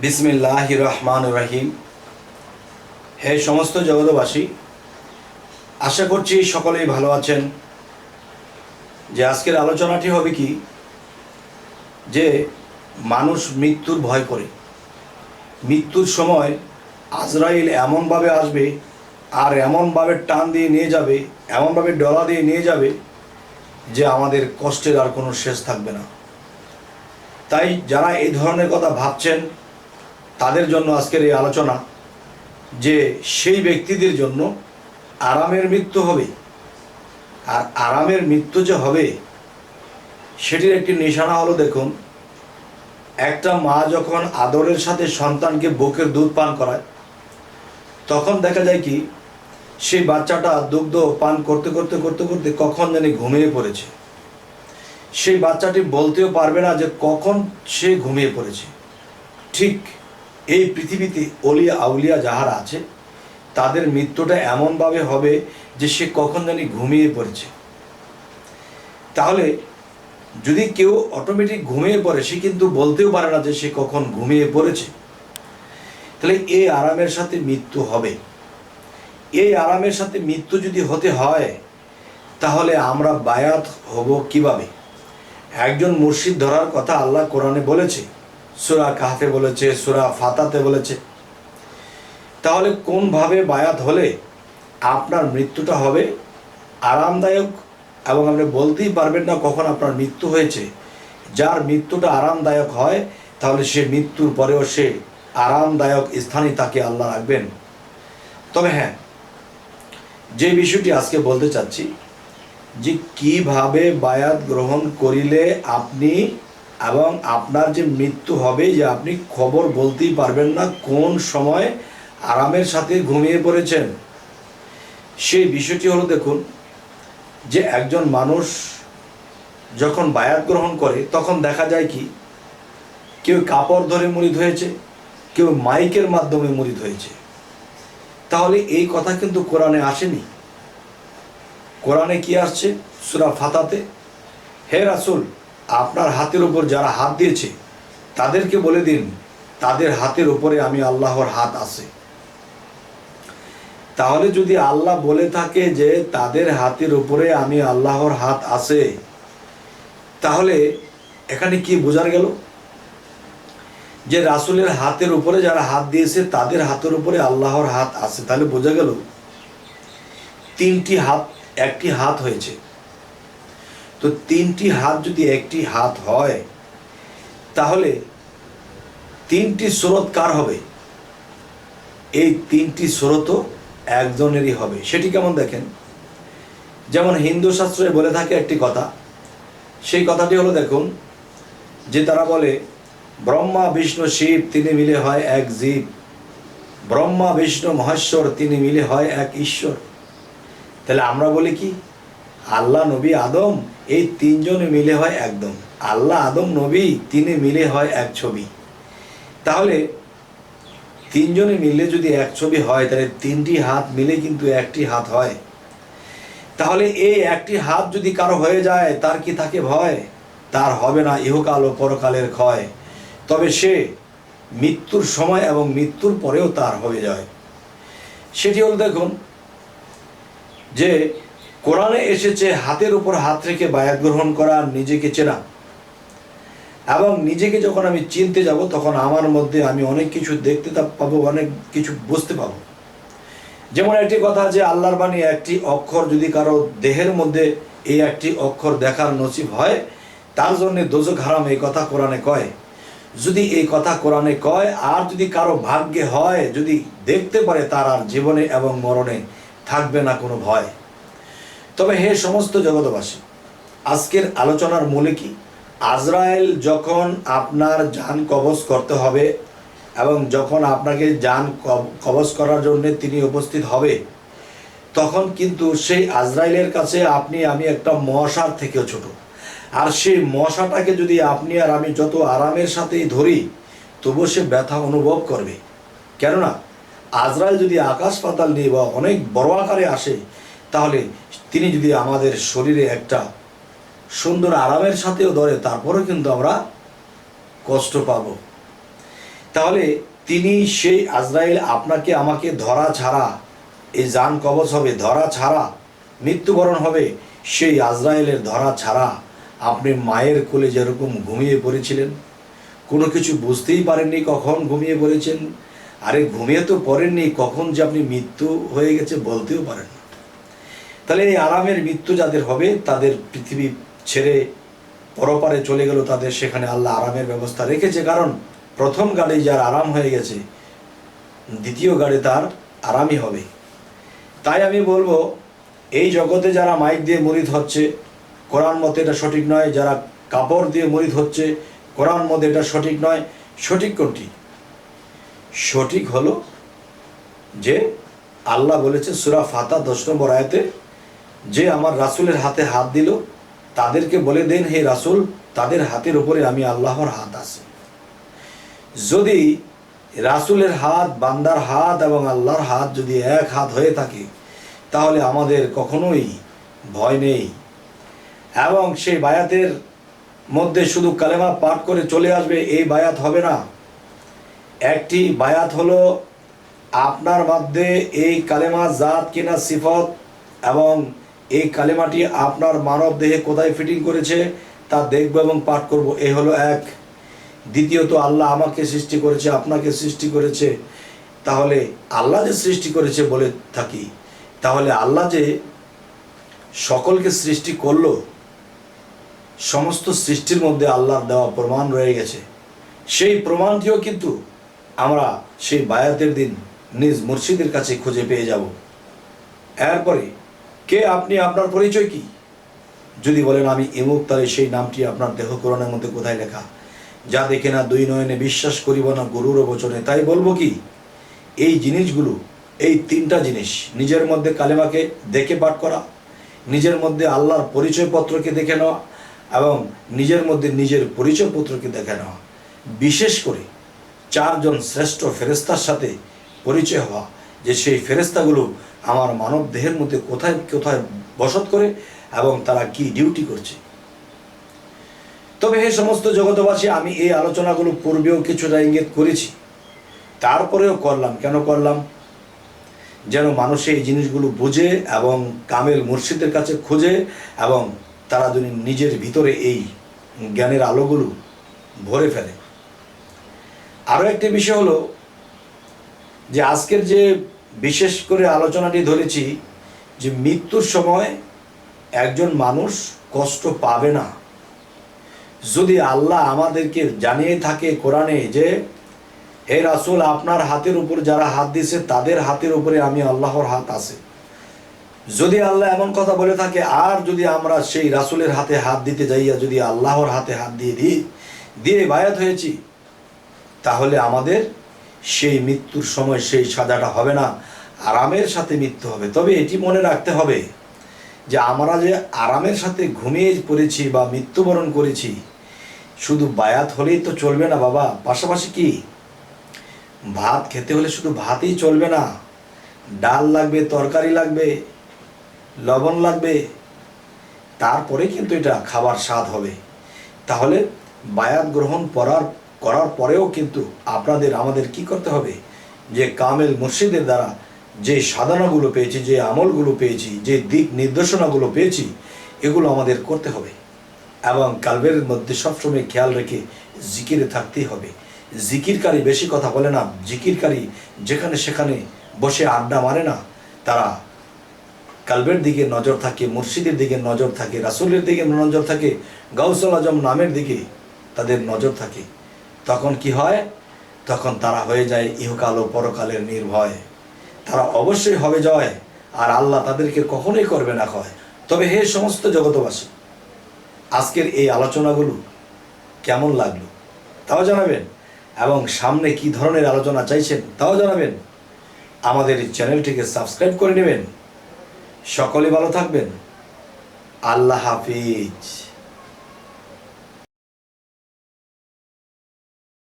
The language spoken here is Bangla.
বিসমিল্লাহ রহমান রাহিম। হে সমস্ত জগতবাসী আশা করছি সকলেই ভালো আছেন। যে আজকের আলোচনাটি হবে কি? যে মানুষ মৃত্যুর ভয় করে। মৃত্যুর সময় আজরাইল এমনভাবে আসবে, আর এমনভাবে টান দিয়ে নিয়ে যাবে, এমনভাবে ডলা দিয়ে নিয়ে যাবে, যে আমাদের কষ্টের আর কোনো শেষ থাকবে না। তাই যারা এই ধরনের কথা ভাবছেন তাদের জন্য আজকের এই আলোচনা যে সেই ব্যক্তিদের জন্য আরামের মৃত্যু হবে। আর আরামের মৃত্যু যে হবে, সেটির একটি নিশানা হলো দেখুন, একটা মা যখন আদরের সাথে সন্তানকে বুকের দুধ পান করায়, তখন দেখা যায় কি, সেই বাচ্চাটা দুগ্ধ পান করতে করতে করতে করতে কখন জানি ঘুমিয়ে পড়েছে। সেই বাচ্চাটি বলতেও পারবে না যে কখন সে ঘুমিয়ে পড়েছে। ঠিক এই পৃথিবীতে অলিয়া আউলিয়া যাহারা আছে, তাদের মৃত্যুটা এমনভাবে হবে যে সে কখন জানি ঘুমিয়ে পড়েছে। তাহলে যদি কেউ অটোমেটিক ঘুমিয়ে পড়ে, সে কিন্তু বলতেও পারে না যে সে কখন ঘুমিয়ে পড়েছে। তাহলে এই আরামের সাথে মৃত্যু হবে। এই আরামের সাথে মৃত্যু যদি হতে হয়, তাহলে আমরা বায়াত হব কীভাবে? একজন মুর্শিদ ধরার কথা আল্লাহ কোরআনে বলেছে সুরা কাহাতে বলেছে, সুরা ফাতাতে বলেছে। তাহলে কোনভাবে বায়াত হলে আপনার মৃত্যুটা হবে আরামদায়ক এবং আপনি বলতেই পারবেন না কখন আপনার মৃত্যু হয়েছে। যার মৃত্যুটা আরামদায়ক হয়, তাহলে সে মৃত্যুর পরেও সে আরামদায়ক স্থানে তাকে আল্লাহ রাখবেন। তবে হ্যাঁ যে বিষয়টি আজকে বলতে চাচ্ছি, যে কীভাবে বায়াত গ্রহণ করিলে আপনি এবং আপনার যে মৃত্যু হবে যে আপনি খবর বলতেই পারবেন না কোন সময় আরামের সাথে ঘুমিয়ে পড়েছেন। সেই বিষয়টি হলো দেখুন, যে একজন মানুষ যখন বায়াত গ্রহণ করে, তখন দেখা যায় কি, কেউ কাপড় ধরে মুড়িদ হয়েছে, কেউ মাইকের মাধ্যমে মুড়িদ হয়েছে। তাহলে এই কথা কিন্তু কোরআনে আসেনি। কোরআনে কি আসছে? সুরা ফাতাতে, হে রাসুল আপনার হাতের উপর যারা হাত দিয়েছে, তাদেরকে বলে দিন, তাদের হাতের উপরে আমি আল্লাহর হাত আছে। তাহলে যদি আল্লাহ বলে থাকে যে তাদের হাতের উপরে আমি আল্লাহর হাত আছে, তাহলে এখানে কি বোঝার গেল? যে রাসুলের হাতের উপরে যারা হাত দিয়েছে, তাদের হাতের উপরে আল্লাহর হাত আছে। তাহলে বোঝা গেল, তিনটি হাত, একটি হাত হয়েছে। তো তিনটি হাত যদি একটি হাত হয়, তাহলে তিনটি স্রোত কার হবে? এই তিনটি স্রোতও একজনেরই হবে। সেটি কেমন দেখেন? যেমন হিন্দু শাস্ত্রে বলে থাকে একটি কথা, সেই কথাটি হলো দেখুন, যে তারা বলে, ব্রহ্মা, বিষ্ণু, শিব তিনি মিলে হয় এক জীব। ব্রহ্মা, বিষ্ণু, মহেশ্বর তিনি মিলে হয় এক ঈশ্বর। তাহলে আমরা বলি কি? আল্লাহ নবী আদম, এই তিনজনে মিলে হয় একদম। আল্লাহ আদম নবী, তিনি মিলে হয় এক ছবি। তাহলে, তিনজনে মিলে যদি এক ছবি হয়, তাহলে তিনটি হাত মিলে কিন্তু একটি হাত হয়। তাহলে এই একটি হাত যদি কারও হয়ে যায়, তার কি থাকে ভয়? তার হবে না ইহকাল ও পরকালের ক্ষয়। তবে সে মৃত্যুর সময় এবং মৃত্যুর পরেও তার হয়ে যায়। সেটি হল দেখুন, যে কোরআনে এসেছে, হাতের উপর হাত রেখে বায়াত গ্রহণ করা, নিজেকে চেনা। এবং নিজেকে যখন আমি চিনতে যাব, তখন আমার মধ্যে আমি অনেক কিছু দেখতে পাবো, অনেক কিছু বুঝতে পাবো। যেমন একটি কথা যে, আল্লাহর বাণী একটি অক্ষর যদি কারও দেহের মধ্যে এই একটি অক্ষর দেখার নসিব হয়, তার জন্য দোজক হারাম এই কথা কোরআনে কয়। যদি এই কথা কোরআনে কয়, আর যদি কারও ভাগ্যে হয়, যদি দেখতে পারে তার আর জীবনে এবং মরণে থাকবে না কোনো ভয়। তবে হে সমস্ত জগতবাসী আজকের আলোচনার মূলে কি? আজরায়েল যখন আপনার যান কবজ করতে হবে এবং যখন আপনাকে যান কবজ করার জন্য তিনি উপস্থিত হবে, তখন কিন্তু সেই আজরাইলের কাছে আপনি, আমি একটা মশার থেকেও ছোট। আর সেই মশাটাকে যদি আপনি আর আমি যত আরামের সাথেই ধরি, তবুও সে ব্যথা অনুভব করবে। কেননা, আজরাইল যদি আকাশ পাতাল নিয়ে বা অনেক বড় আকারে আসে তাহলে তিনি যদি আমাদের শরীরে একটা সুন্দর আরামের সাথেও ধরে, তারপরেও কিন্তু আমরা কষ্ট পাব। তাহলে তিনি সেই আজরাইল আপনাকে আমাকে ধরা ছাড়া, এই যান কবচ হবে, ধরা ছাড়া, মৃত্যুবরণ হবে, সেই আজরাইলের ধরা ছাড়া আপনি মায়ের কোলে যেরকম ঘুমিয়ে পড়েছিলেন, কোনো কিছু বুঝতেই পারেননি কখন ঘুমিয়ে পড়েছেন, আরে ঘুমিয়ে তো পড়েননি, কখন যে আপনি মৃত্যু হয়ে গেছে বলতেও পারেন তাহলে এই আরামের মৃত্যু যাদের হবে, তাদের পৃথিবী ছেড়ে পরপারে চলে গেল তাদের, সেখানে আল্লাহ আরামের ব্যবস্থা রেখেছে। কারণ প্রথম গাড়ি যার আরাম হয়ে গেছে, দ্বিতীয় গাড়ি তার আরামই হবে। তাই আমি বলব, এই জগতে যারা মাইক দিয়ে মরিদ হচ্ছে, কোরআন মতে এটা সঠিক নয়, যারা কাপড় দিয়ে মরিদ হচ্ছে, কোরআন মতে এটা সঠিক নয়। সঠিক কোনটি? সঠিক হলো যে আল্লাহ বলেছে, সুরা ফাতা দশ নম্বর আয়াতে যে আমার রাসূলের হাতে হাত দিল, তাদেরকে বলে দেন, হে রাসূল, তাদের হাতের উপরে আমি আল্লাহর হাত আছে। যদি রাসূলের হাত, বান্দার হাত এবং আল্লাহর হাত যদি এক হাত হয়ে থাকে, তাহলে আমাদের কখনোই ভয় নেই। এবং সেই বায়াতের মধ্যে শুধু কালেমা পাঠ করে চলে আসবে, এই বায়াত হবে না। একটি বায়াত হলো, আপনার মধ্যে এই কালেমা জাত কিনা, সিফত এবং এই কালেমাটি আপনার মানব দেহে কোথায় ফিটিং করেছে তা দেখব এবং পাঠ করব। এ হলো এক। দ্বিতীয়ত, আল্লাহ আমাকে সৃষ্টি করেছে, আপনাকে সৃষ্টি করেছে। তাহলে আল্লাহ যে সৃষ্টি করেছে বলে থাকি। তাহলে আল্লাহ যে সকলকে সৃষ্টি করল, সমস্ত সৃষ্টির মধ্যে আল্লাহর দেওয়া প্রমাণ রয়ে গেছে। সেই প্রমাণটিও কিন্তু আমরা সেই বায়াতের দিন নিজ মুর্শিদের কাছে খুঁজে পেয়ে যাব। এরপরে কে আপনি, আপনার পরিচয় কি? যদি বলেন আমি ইমুক, তাহলে সেই নামটি আপনার দেহ কোরআনের মধ্যে কোথায় লেখা? যা দেখে না দুই নয়নে বিশ্বাস করিব না গরুর বচনে। তাই বলব কি, এই জিনিসগুলো, এই তিনটা জিনিস, নিজের মধ্যে কালেমাকে দেখে পাঠ করা, নিজের মধ্যে আল্লাহর পরিচয়পত্রকে দেখে নেওয়া, এবং নিজের মধ্যে নিজের পরিচয়পত্রকে দেখে নেওয়া। বিশেষ করে চারজন শ্রেষ্ঠ ফেরেস্তার সাথে পরিচয় হওয়া। যে সেই ফেরেস্তাগুলো আমার মানব দেহের মধ্যে কোথায় কোথায় বসত করে এবং তারা কি ডিউটি করছে। তবে হে সমস্ত জগতবাসী আমি এই আলোচনাগুলো পূর্বেও কিছুটা ইঙ্গিত করেছি। তারপরেও করলাম। কেন করলাম? যেন মানুষ এই জিনিসগুলো বুঝে এবং কামেল মুর্শিদের কাছে খুঁজে এবং তারা যদি নিজের ভিতরে এই জ্ঞানের আলোগুলো ভরে ফেলে। আরও একটি বিষয় হলো যে আজকের যে বিশেষ করে আলোচনাটি ধরেছি, যে মৃত্যুর সময় একজন মানুষ কষ্ট পাবে না। যদি আল্লাহ আমাদেরকে জানিয়ে থাকে কোরআনে যে, হে রাসুল, আপনার হাতের উপর যারা হাত দিছে তাদের হাতের উপরে আমি আল্লাহর হাত আছে। যদি আল্লাহ এমন কথা বলে থাকে, আর যদি আমরা সেই রাসুলের হাতে হাত দিতে যাইয়া যদি আল্লাহর হাতে হাত দিয়ে দিই, দিয়ে বায়াত হয়েছি, তাহলে আমাদের সেই মৃত্যুর সময় সেই সাজাটা হবে না, আরামের সাথে মৃত্যু হবে। তবে এটি মনে রাখতে হবে যে আমরা যে আরামের সাথে ঘুমিয়ে পড়েছি বা মৃত্যুবরণ করেছি, শুধু বায়াত হলেই তো চলবে না বাবা। পাশাপাশি কি? ভাত খেতে হলে শুধু ভাতই চলবে না। ডাল লাগবে, তরকারি লাগবে, লবণ লাগবে, তারপরে কিন্তু এটা খাবার স্বাদ হবে। তাহলে বায়াত গ্রহণ করার করার পরেও কিন্তু আপনাদের, আমাদের কি করতে হবে? যে কামেল মুর্শিদের দ্বারা যে সাধনাগুলো পেয়েছি, যে আমলগুলো পেয়েছি, যে দিক নির্দেশনাগুলো পেয়েছি, এগুলো আমাদের করতে হবে। এবং কালবের মধ্যে সবসময় খেয়াল রেখে জিকিরে থাকতেই হবে। জিকিরকারী বেশি কথা বলে না। জিকিরকারী যেখানে সেখানে বসে আড্ডা মারে না। তারা কালবের দিকে নজর থাকে, মুর্শিদের দিকে নজর থাকে, রাসুলের দিকে নজর থাকে, গাউসুল আজম নামের দিকে তাদের নজর থাকে। তখন কি হয়? তখন তারা হয়ে যায় ইহকাল ও পরকালের নির্ভয়। তারা অবশ্যই হবে জয়, আর আল্লাহ তাদেরকে কখনোই করবে না হয় তবে হে সমস্ত জগতবাসী আজকের এই আলোচনাগুলো কেমন লাগল? তাও জানাবেন? এবং সামনে কি ধরনের আলোচনা চাইছেন তাও জানাবেন? আমাদের এই চ্যানেলটিকে সাবস্ক্রাইব করে নেবেন। সকলে ভালো থাকবেন। আল্লাহ হাফিজ।